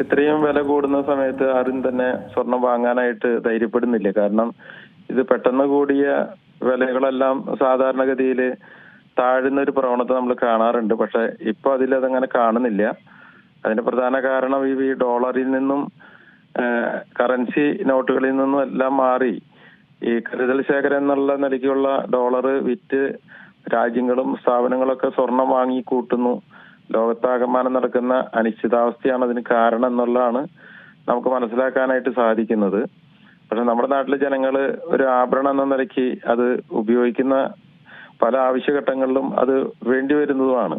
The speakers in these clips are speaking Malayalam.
ഇത്രയും വില കൂടുന്ന സമയത്ത് ആരും തന്നെ സ്വർണം വാങ്ങാനായിട്ട് ധൈര്യപ്പെടുന്നില്ല. കാരണം ഇത് പെട്ടെന്ന് കൂടിയ വിലകളെല്ലാം സാധാരണഗതിയിൽ താഴുന്ന ഒരു പ്രവണത നമ്മൾ കാണാറുണ്ട്. പക്ഷെ ഇപ്പൊ അതിലതങ്ങനെ കാണുന്നില്ല. അതിന്റെ പ്രധാന കാരണം ഈ ഡോളറിൽ നിന്നും കറൻസി നോട്ടുകളിൽ നിന്നും എല്ലാം മാറി. ഈ കരുതൽ ശേഖരം എന്നുള്ള നിലയ്ക്കുള്ള ഡോളർ വിറ്റ് രാജ്യങ്ങളും സ്ഥാപനങ്ങളൊക്കെ സ്വർണം വാങ്ങി കൂട്ടുന്നു. ലോകത്താകമാനം നടക്കുന്ന അനിശ്ചിതാവസ്ഥയാണ് അതിന് കാരണം എന്നുള്ളതാണ് നമുക്ക് മനസ്സിലാക്കാനായിട്ട് സാധിക്കുന്നത്. പക്ഷെ നമ്മുടെ നാട്ടിലെ ജനങ്ങൾ ഒരു ആഭരണം എന്ന നിലയ്ക്ക് അത് ഉപയോഗിക്കുന്ന പല ആവശ്യഘട്ടങ്ങളിലും അത് വേണ്ടി വരുന്നതുമാണ്.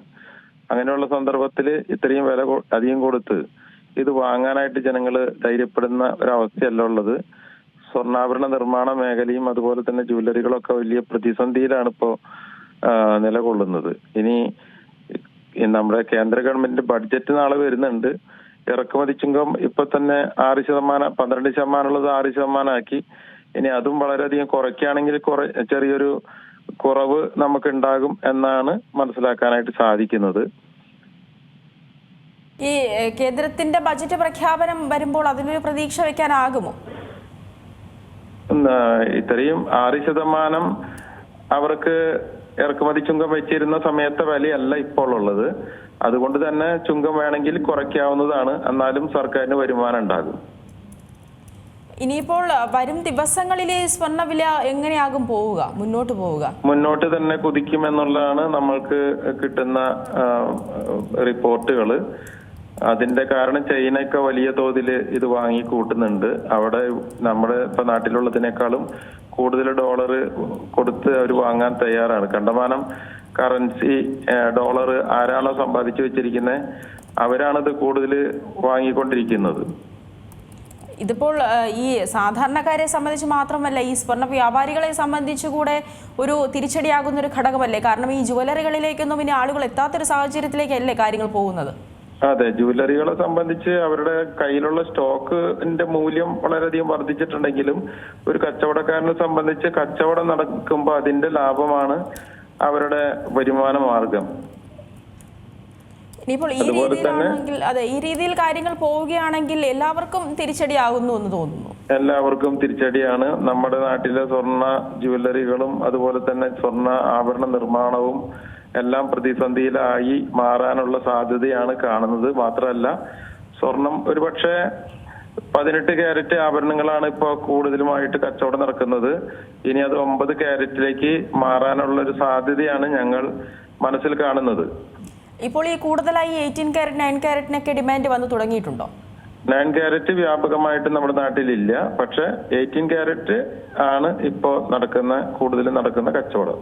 അങ്ങനെയുള്ള സന്ദർഭത്തിൽ ഇത്രയും വില അധികം കൊടുത്ത് ഇത് വാങ്ങാനായിട്ട് ജനങ്ങൾ ധൈര്യപ്പെടുന്ന ഒരവസ്ഥയല്ല ഉള്ളത്. സ്വർണാഭരണ നിർമ്മാണ മേഖലയും അതുപോലെ തന്നെ ജ്വല്ലറികളൊക്കെ വലിയ പ്രതിസന്ധിയിലാണ് ഇപ്പോൾ നിലകൊള്ളുന്നത്. ഇനി നമ്മുടെ കേന്ദ്ര ഗവൺമെന്റ് ബഡ്ജറ്റ് നാളെ വരുന്നുണ്ട്. ഇറക്കുമതി ചുങ്കം ഇപ്പൊ തന്നെ ആറ് ശതമാനം പന്ത്രണ്ട് ശതമാനം ഉള്ളത് ആറ് ശതമാനമാക്കി. ഇനി അതും വളരെയധികം കുറയ്ക്കുകയാണെങ്കിൽ കുറെ ചെറിയൊരു കുറവ് നമുക്ക് ഉണ്ടാകും എന്നാണ് മനസ്സിലാക്കാനായിട്ട് സാധിക്കുന്നത്. ഈ കേന്ദ്രത്തിന്റെ ബജറ്റ് പ്രഖ്യാപനം വരുമ്പോൾ അതിനൊരു പ്രതീക്ഷ വെക്കാനാകുമോ? ഇത്രയും ആറ് ശതമാനം അവർക്ക് ഇറക്കുമതി ചുങ്കം വെച്ചിരുന്ന സമയത്തെ വിലയല്ല ഇപ്പോൾ ഉള്ളത് അതുകൊണ്ട് തന്നെ ചുങ്കം വേണമെങ്കിൽ കുറയ്ക്കാവുന്നതാണ്. എന്നാലും സർക്കാരിന് വരുമാനം ഉണ്ടാകും. ഇനിയിപ്പോൾ വരും ദിവസങ്ങളിലെ സ്വർണവില എങ്ങനെയാകും പോവുക? മുന്നോട്ട് പോവുക? മുന്നോട്ട് തന്നെ കുതിക്കുമെന്നുള്ളതാണ് നമ്മൾക്ക് കിട്ടുന്ന റിപ്പോർട്ടുകൾ അതിന്റെ കാരണം ചൈനയൊക്കെ വലിയ തോതിൽ ഇത് വാങ്ങി കൂട്ടുന്നുണ്ട്. അവിടെ നമ്മുടെ ഇപ്പൊ നാട്ടിലുള്ളതിനേക്കാളും കൂടുതൽ ഡോളർ കൊടുത്ത് അവർ വാങ്ങാൻ തയ്യാറാണ്. കണ്ടമാനം കറൻസി ഡോളർ ആരാണോ സമ്പാദിച്ചു വെച്ചിരിക്കുന്നത് അവരാണത് കൂടുതൽ വാങ്ങിക്കൊണ്ടിരിക്കുന്നത്. ഇതിപ്പോൾ ഈ സാധാരണക്കാരെ സംബന്ധിച്ച് മാത്രമല്ല ഈ സ്വർണ വ്യാപാരികളെ സംബന്ധിച്ച് കൂടെ ഒരു തിരിച്ചടിയാകുന്ന ഒരു ഘടകമല്ലേ? കാരണം ഈ ജുവലറികളിലേക്കൊന്നും ഇനി ആളുകൾ എത്താത്തൊരു സാഹചര്യത്തിലേക്കല്ലേ കാര്യങ്ങൾ പോകുന്നത്? അതെ ജുവലറികളെ സംബന്ധിച്ച് അവരുടെ കയ്യിലുള്ള സ്റ്റോക്കിന്റെ മൂല്യം വളരെയധികം വർദ്ധിച്ചിട്ടുണ്ടെങ്കിലും ഒരു കച്ചവടക്കാരനെ സംബന്ധിച്ച് കച്ചവടം നടക്കുമ്പോൾ അതിന്റെ ലാഭമാണ് അവരുടെ വരുമാന മാർഗം. ഇനിയിപ്പോൾ ഈ രീതിയിലാണെങ്കിൽ അതെ ഈ രീതിയിൽ കാര്യങ്ങൾ പോവുകയാണെങ്കിൽ എല്ലാവർക്കും തിരിച്ചടിയാകുന്നു എന്ന് തോന്നുന്നു. എല്ലാവർക്കും തിരിച്ചടിയാണ്. നമ്മുടെ നാട്ടിലെ സ്വർണ ജുവല്ലറികളും അതുപോലെ തന്നെ സ്വർണ ആഭരണ നിർമ്മാണവും എല്ലാം പ്രതിസന്ധിയിലായി മാറാനുള്ള സാധ്യതയാണ് കാണുന്നത്. മാത്രമല്ല സ്വർണം ഒരുപക്ഷെ പതിനെട്ട് ക്യാരറ്റ് ആഭരണങ്ങളാണ് ഇപ്പോൾ കൂടുതലുമായിട്ട് കച്ചവടം നടക്കുന്നത്. ഇനി അത് ഒമ്പത് ക്യാരറ്റിലേക്ക് മാറാനുള്ള ഒരു സാധ്യതയാണ് ഞങ്ങൾ മനസ്സിൽ കാണുന്നത്. ഇപ്പോൾ ഈ കൂടുതലായി എയ്റ്റീൻ ക്യാരറ്റ് നയൻ ക്യാരറ്റിനൊക്കെ ഡിമാൻഡ് വന്ന് തുടങ്ങിയിട്ടുണ്ടോ? നയൻ ക്യാരറ്റ് വ്യാപകമായിട്ട് നമ്മുടെ നാട്ടിലില്ല. പക്ഷെ എയ്റ്റീൻ ക്യാരറ്റ് ആണ് ഇപ്പോൾ നടക്കുന്ന കൂടുതലും നടക്കുന്ന കച്ചവടം.